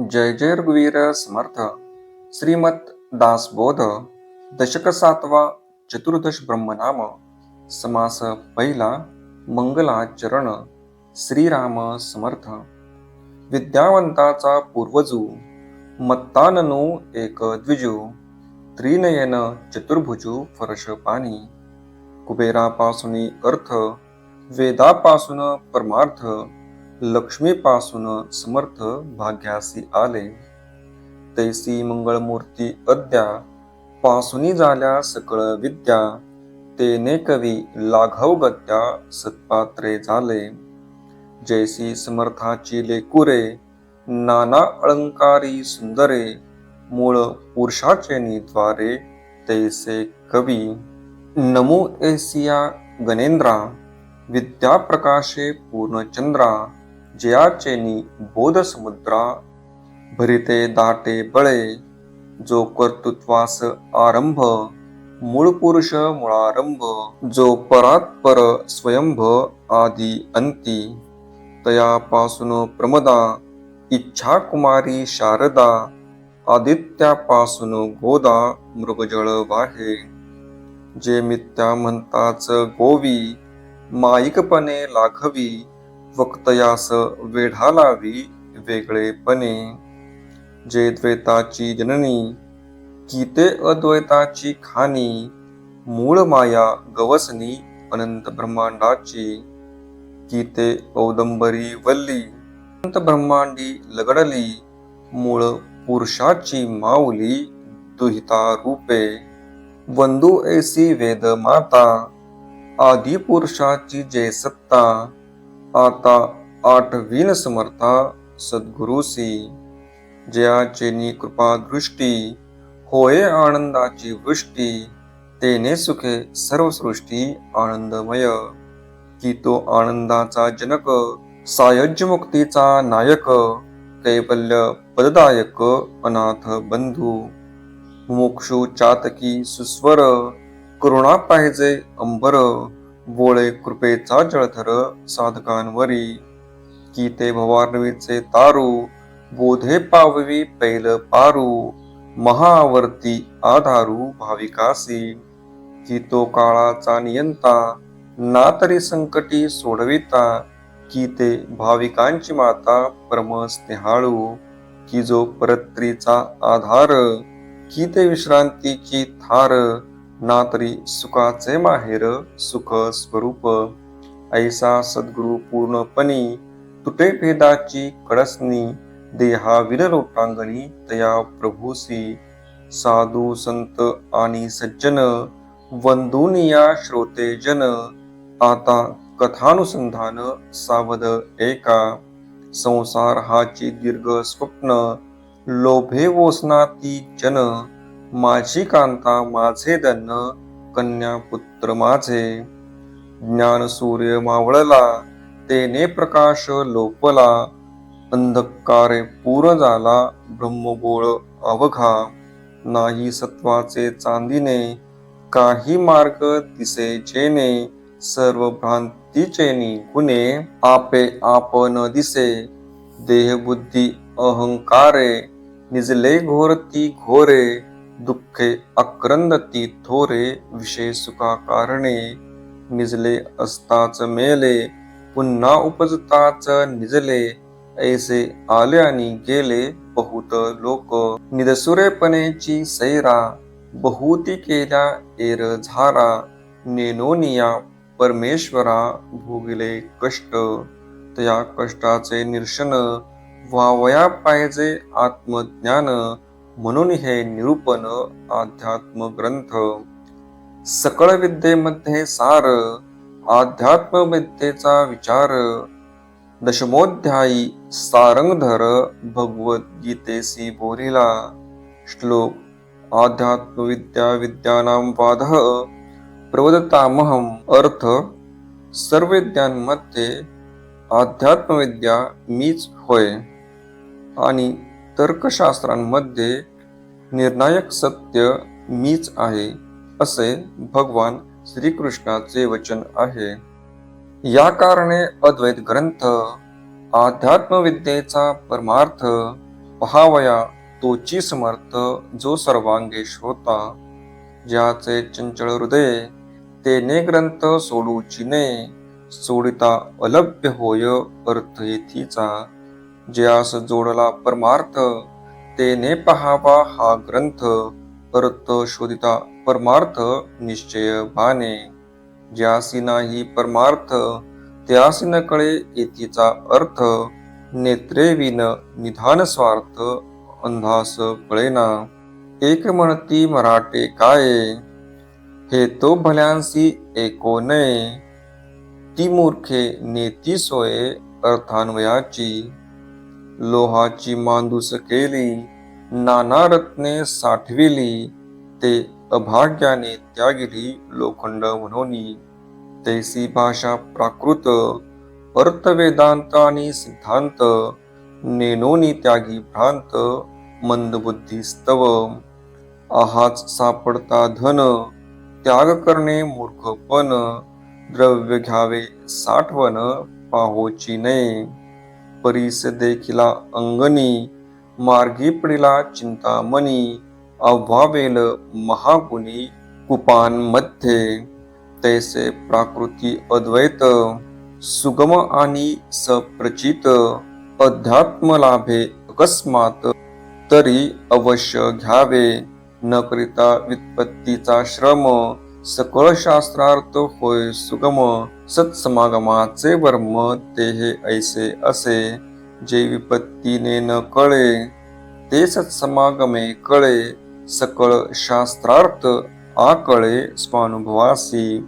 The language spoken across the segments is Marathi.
जय जय रघुवीर समर्थ। श्रीमत दासबोध दशक सातवा चतुर्दश ब्रह्मनाम। समास पहिला मंगलाचरण श्रीराम समर्थ। विद्यावंताचा पूर्वजू मत्ताननु एक द्विजू। त्रिनयन चतुर्भुजू फरश पाणी। कुबेरापासून अर्थ वेदापासून परमार्थ। लक्ष्मीपासून समर्थ भाग्यासी आले. तैसी मंगळमूर्ती अद्या पासुनी झाल्या सकळ विद्या तेने कवी लाघव गद्या सत्पात्रे झाले. जैसी समर्थाची लेकुरे नाना अलंकारी सुंदरे मूळ पुरुषाचे निद्वारे तैसे कवी. नमो एसिया गणेंद्रा विद्याप्रकाशे पूर्णचंद्रा जयाचेनी बोध समुद्रा भरिते दाटे बळे जो कर्तृत्वास आरंभ मूळ पुरुष मुळारंभ जो परात्पर स्वयंभ आदी अंती तयापासून प्रमदा इच्छा कुमारी शारदा आदित्यापासून गोदा मृगजळ वाहे. जे मिथ्या म्हणताच गोवी माईकपणे लाघवी वक्तयास वेढा लावी वेगळेपणे. जे द्वैताची जननी की ते अद्वैताची खाणी मूळ माया गवसनी अनंत ब्रह्मांडाची. की ते औदंबरी वल्ली अनंत ब्रह्मांडी लगडली मूळ पुरुषाची माऊली दुहिता रूपे वंदू ऐसी वेद माता आदिपुरुषाची जय सत्ता आता आठवीन समर्था सद्गुरुसी जयाचेनी कृपा दृष्टी होय आनंदाची वृष्टी तेने सुखे सर्व सृष्टी आनंदमय. की तो आनंदाचा जनक सायज्य मुक्तीचा नायक कैवल्य पददायक अनाथ बंधू. मुक्षु चातकी सुस्वर करुणा पाहिजे अंबर. बोळे कृपेचा जळधर साधकांवरी. की ते भवार्णवीचे तारू बोधे पाववी पैल पारू. महावर्ती आधारू भाविकासी. की तो काळाचा नियंता ना तरी संकटी सोडविता. की ते भाविकांची माता परमस्नेहाळू की जो परत्रीचा आधार की ते विश्रांतीची थार. ना तरी सुखाचे माहेर सुख स्वरूप. ऐसा सद्गुरु पूर्णपणी तुटे भेदाची कडसनी देहा विरलोटांगणी तया प्रभूसी. साधू संत आणि सज्जन वंदुनिया श्रोते जन आता कथानुसंधान सावध एका. संसार हाची दीर्घ स्वप्न लोभे वोसनाती जन माझी कांता माझे धन्य कन्या पुत्र माझे. ज्ञान सूर्य मावळला तेने प्रकाश लोपला अंधकारे पूर झाला ब्रह्मगोळ अवघा. नाही सत्वाचे चांदीने काही मार्ग दिसे जेने सर्व भ्रांतीचे गुणे आपे आपण दिसे देहबुद्धी अहंकारे निजले घोरती घोरे. दुःखे अक्रंदती थोरे विषय सुखा कारणे निजले असताच मेले पुन्हा उपजताच निजले ऐसे आले आणि गेले बहुत लोक. निदसुरेपणेची सैरा बहुती केल्या एर झारा नेनोनिया परमेश्वरा भोगले कष्ट. त्या कष्टाचे निरशन व्हावया पाहिजे आत्मज्ञान म्हणून हे निरूपण अध्यात्म ग्रंथ सकळ विद्येमध्ये सार आध्यात्म विद्येचा विचार दशमोध्यायी सारंगधर भगवद्गीतेसी बोलिला. श्लोक आध्यात्मविद्या विद्यानां वादः प्रवदतामहम अर्थ सर्व विद्यांमध्ये अध्यात्मविद्या मीच होय. आणि तर्कशास्त्रांमध्ये निर्णायक सत्य मीच आहे असे भगवान श्रीकृष्णाचे वचन आहे. या कारणे अद्वैत ग्रंथ अध्यात्मविद्येचा परमार्थ पहावया तोची समर्थ जो सर्वांगे श्रोता ज्याचे चंचल हृदय तेने ग्रंथ सोडूचिने सोडिता अलभ्य होय अर्थ येथीचा. ज्यास जोडला परमार्थ तेने पहावा हा ग्रंथ अर्थ शोधिता परमार्थ निश्चय भाने ज्यासी नाही परमार्थ त्यासी न कळे येतीचा अर्थ नेत्रे विन निधान स्वार्थ अंधास कळेना एक म्हणती मराठे काय? हे तो भल्यांसी एको नये. ती मूर्खे नेती सोये अर्थान्वयाची. लोहाची मांदूस केली नाना रत्ने साठविली ते अभाग्याने त्यागिली लोखंड म्हणून. तैसी भाषा प्राकृत अर्थ वेदांत आणि सिद्धांत नेनोनी त्यागी भ्रांत मंदबुद्धी आहाच सापडता धन त्याग करणे मूर्खपण द्रव्य घ्यावे साठवण पाहोची नये. परीस देखिला अंगणी मार्गी पडिला चिंतामणी अव्हावेल महागुणी कुपांमध्ये तैसे प्राकृती अद्वैत सुगम आणि सप्रचित अध्यात्म लाभे अकस्मात तरी अवश्य घ्यावे न करिता वित्पत्तीचा श्रम सकळ शास्त्रार्थ होय सुगम सत्समागमाचे वर्म ते हे ऐसे असे जे विपत्तीने न कळे ते सत्समागमे कळे सकळ शास्त्रार्थ आकळे स्वानुभवासी.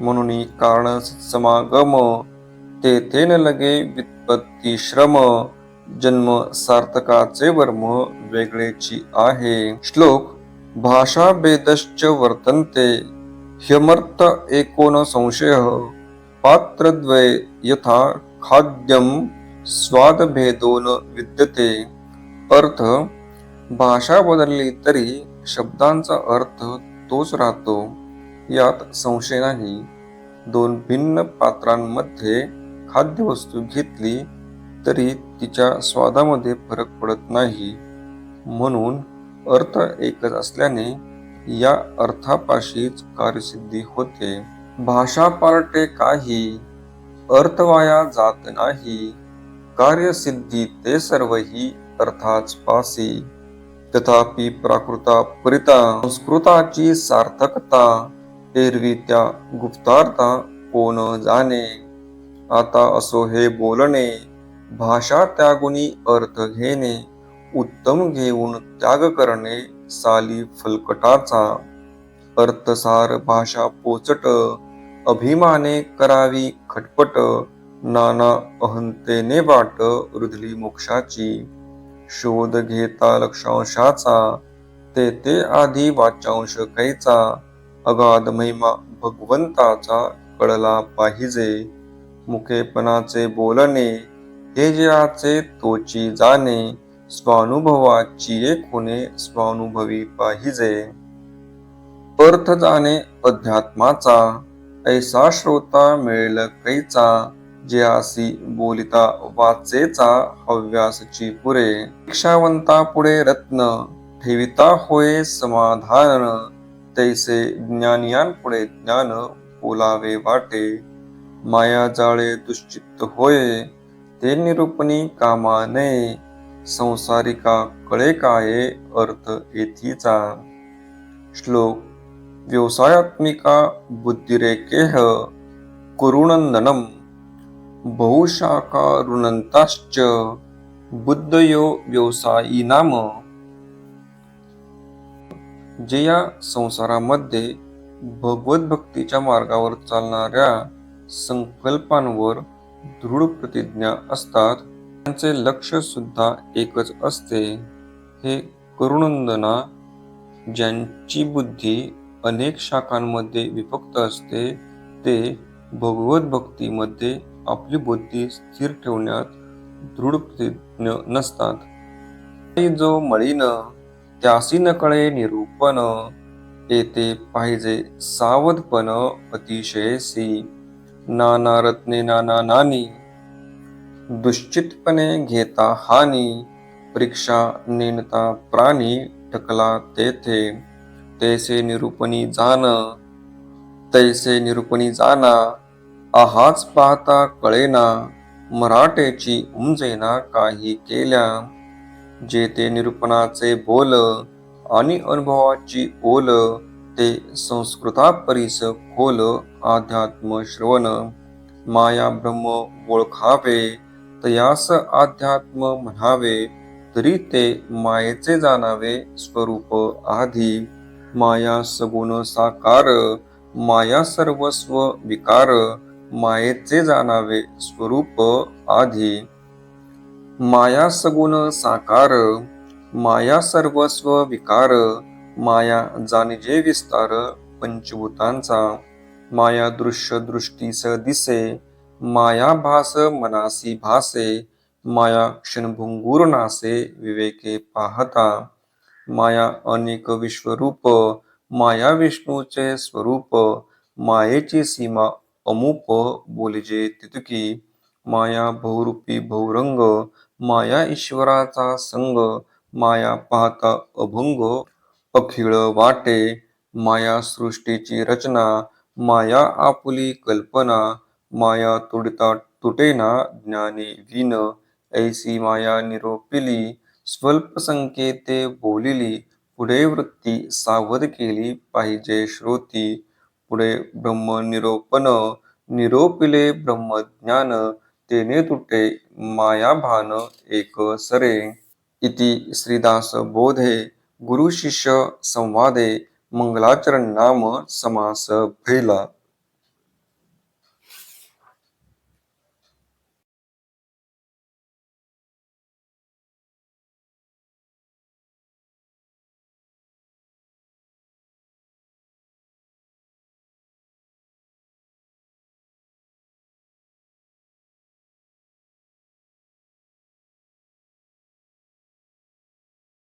म्हणून कारण सत्समागम तेथे न लगे वित्पत्ती श्रम जन्म सार्थकाचे वर्म वेगळेची आहे. श्लोक भाषा भेदश्च वर्तन्ते ह्यमर्थ एकोन संशय पात्रद्वय यथा खाद्यम स्वादभेदोन विद्यते. अर्थ भाषा बदलली तरी शब्दांचा अर्थ तोच राहतो यात संशय नाही. दोन भिन्न पात्रांमध्ये खाद्यवस्तू घेतली तरी तिच्या स्वादामध्ये फरक पडत नाही. म्हणून अर्थ एकच असल्याने या अर्थापाशीच कार्यसिद्धी होते. भाषा पार्टे काही अर्थ वाया जात नाही. कार्यसिद्धी ते सर्वही अर्थाच पासी. तथापि प्राकृता परिता संस्कृताची सार्थकता एरवी त्या गुप्तार्था कोण जाणे? आता असो हे बोलणे भाषा त्यागुनी अर्थ घेणे उत्तम घेऊन त्याग करणे साली फलकटाचा अर्थसार भाषा पोचट अभिमाने करावी खटपट नाना अहंतेने वाट रुधली मोक्षाची. शोध घेता लक्षांशाचा ते ते आधी वाचांश कैचा अगाध महिमा भगवंताचा कळला पाहिजे. मुखेपणाचे बोलणे हे ज्याचे तोची जाणे स्वानुभवाची एक होणे स्वानुभवी पाहिजे. अर्थ जाणे अध्यात्माचा ऐसा श्रोता मिळेल कैचा ज्यासी बोलिता वाचेचा हव्यासची पुरे. शिक्षावंता पुढे रत्न ठेविता होय समाधान तैसे ज्ञानियांपुढे ज्ञान बोलावे वाटे. माया जाळे दुश्चित्त होय ते निरूपणी कामा नये. संसारिका कळे काय अर्थ येथीचा. श्लोक व्यवसायात्मिका बुद्धिरेकेह कुरुनंदनम बहुशाखारुणंताश्च बुद्धयो व्यवसायी नाम जे या संसारामध्ये भगवत भक्तीच्या मार्गावर चालणाऱ्या संकल्पांवर दृढ प्रतिज्ञा असतात त्यांचे लक्ष सुद्धा एकच असते. हे करुणंदना ज्यांची बुद्धी अनेक शाखांमध्ये विभक्त असते ते भगवत भक्तीमध्ये आपली बुद्धी स्थिर ठेवण्यात दृढ प्रतिज्ञ नसतात. जो मळीन त्यासी नकळे निरूपण येते पाहिजे सावधपण अतिशयसी नाना रत्ने नाना नानी दुश्चितपणे घेता हानी परीक्षा नेणता प्राणी टकला तेथे तैसे निरूपणी जाण तैसे निरूपणी जाना आहाच पाहता कळेना मराठेची उमजेना काही केल्या. जे ते निरूपणाचे बोल आणि अनुभवाची ओल ते संस्कृता परिस खोल अध्यात्म श्रवण माया ब्रह्म ओळखावे तयास अध्यात्म म्हणावे तरी ते मायेचे जाणावे स्वरूप आधी. माया सगुण साकार माया सर्वस्व विकार मायेचे जाणावे स्वरूप आधी. माया सगुण साकार माया सर्वस्व विकार माया जाणजे विस्तार पंचभूतांचा. माया दृश्य दृष्टीस दिसे माया भास मनासी भासे माया क्षणभंगूर नासे विवेके पाहता. माया अनेक विश्वरूप माया विष्णूचे स्वरूप मायेची सीमा अमुप बोलिजे तितकी. माया बहुरूपी बहुरंग माया ईश्वराचा संग माया पाहता अभंग अखिळ वाटे. माया सृष्टीची रचना माया आपुली कल्पना माया तुडता तुटेना ज्ञानी विन ऐसी माया निरोपिली स्वल्प संकेते बोलिली पुढे वृत्ती सावध केली पाहिजे श्रोती पुढे ब्रह्म निरोपन निरोपिले ब्रह्मज्ञान तेने तुटे मायाभान एक सरे. इति श्रीदास बोधे गुरु शिष्य संवादे मंगलाचरण नाम समास भैला.